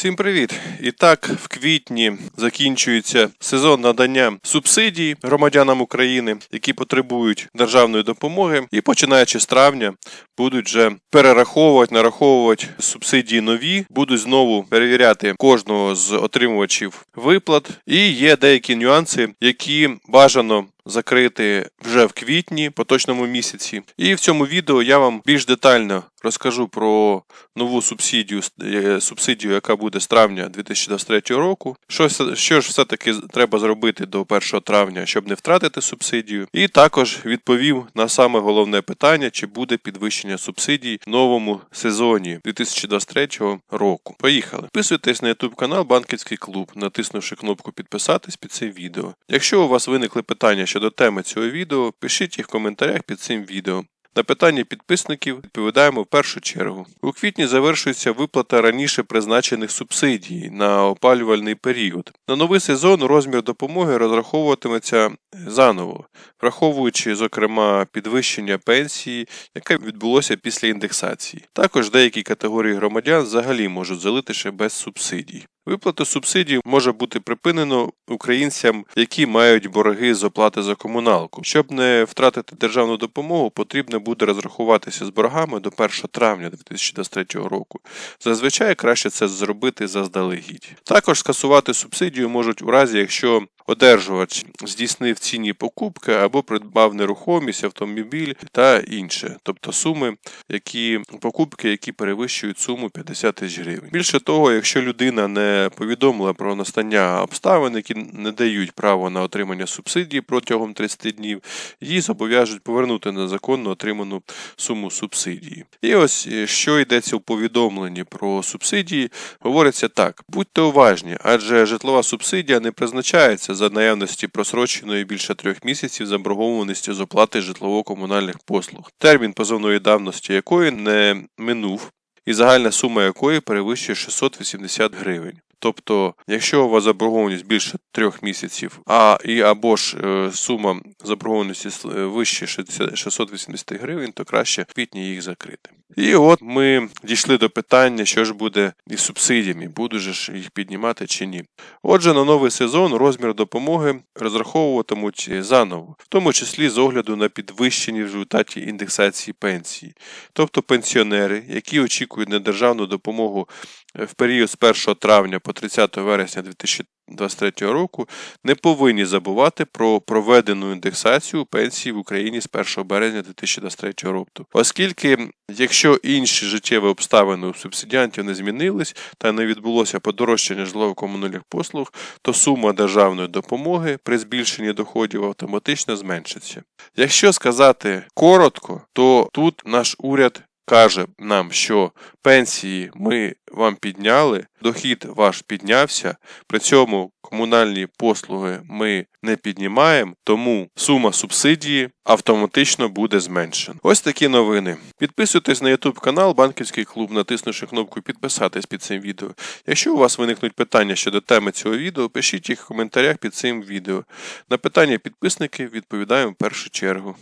Всім привіт! І так, в квітні закінчується сезон надання субсидій громадянам України, які потребують державної допомоги, і починаючи з травня будуть вже перераховувати, нараховувати субсидії нові, будуть знову перевіряти кожного з отримувачів виплат. І є деякі нюанси, які бажано закрити вже в квітні, поточному місяці. І в цьому відео я вам більш детально розкажу про нову субсидію, е, субсидію, яка буде з травня 2023 року. Що, що ж все-таки треба зробити до 1 травня, щоб не втратити субсидію. І також відповів на саме головне питання, чи буде підвищення субсидій в новому сезоні 2023 року. Поїхали. Підписуйтесь на YouTube канал Банківський клуб, натиснувши кнопку підписатись під цим відео. Якщо у вас виникли питання щодо теми цього відео, пишіть їх в коментарях під цим відео. На питання підписників відповідаємо в першу чергу. У квітні завершується виплата раніше призначених субсидій на опалювальний період. На новий сезон розмір допомоги розраховуватиметься заново, враховуючи, зокрема, підвищення пенсії, яке відбулося після індексації. Також деякі категорії громадян взагалі можуть залишитися без субсидій. Виплата субсидій може бути припинено українцям, які мають борги з оплати за комуналку. Щоб не втратити державну допомогу, потрібно буде розрахуватися з боргами до 1 травня 2023 року. Зазвичай краще це зробити заздалегідь. Також скасувати субсидію можуть у разі, якщо одержувач здійснив цінні покупки або придбав нерухомість, автомобіль та інше, тобто суми, які покупки, які перевищують суму 50 тисяч гривень. Більше того, якщо людина не повідомила про настання обставин, які не дають право на отримання субсидії протягом 30 днів, її зобов'яжуть повернути незаконно отриману суму субсидії. І ось е, що йдеться у повідомленні про субсидії, говориться так: будьте уважні, адже житлова субсидія не призначається за наявності просроченої більше трьох місяців заборгованості з оплати житлово-комунальних послуг, термін позовної давності якої не минув, і загальна сума якої перевищує 680 гривень. Тобто, якщо у вас заборгованість більше трьох місяців, а і або ж е, сума заборгованості е, вище 680 гривень, то краще в квітні їх закрити. І от ми дійшли до питання, що ж буде із субсидіями, будуть же ж їх піднімати чи ні. Отже, на новий сезон розмір допомоги розраховуватимуть заново, в тому числі з огляду на підвищені в результаті індексації пенсії. Тобто пенсіонери, які очікують на державну допомогу е, в період з 1 травня по 30 вересня 2023 року, не повинні забувати про проведену індексацію пенсії в Україні з 1 березня 2023 року. Оскільки, якщо інші життєві обставини у субсидіантів не змінились та не відбулося подорожчання житлово-комунальних послуг, то сума державної допомоги при збільшенні доходів автоматично зменшиться. Якщо сказати коротко, то тут наш уряд каже нам, що пенсії ми вам підняли, дохід ваш піднявся, при цьому комунальні послуги ми не піднімаємо, тому сума субсидії автоматично буде зменшена. Ось такі новини. Підписуйтесь на YouTube канал Банківський клуб, натиснувши кнопку підписатись під цим відео. Якщо у вас виникнуть питання щодо теми цього відео, пишіть їх в коментарях під цим відео. На питання підписників відповідаємо в першу чергу.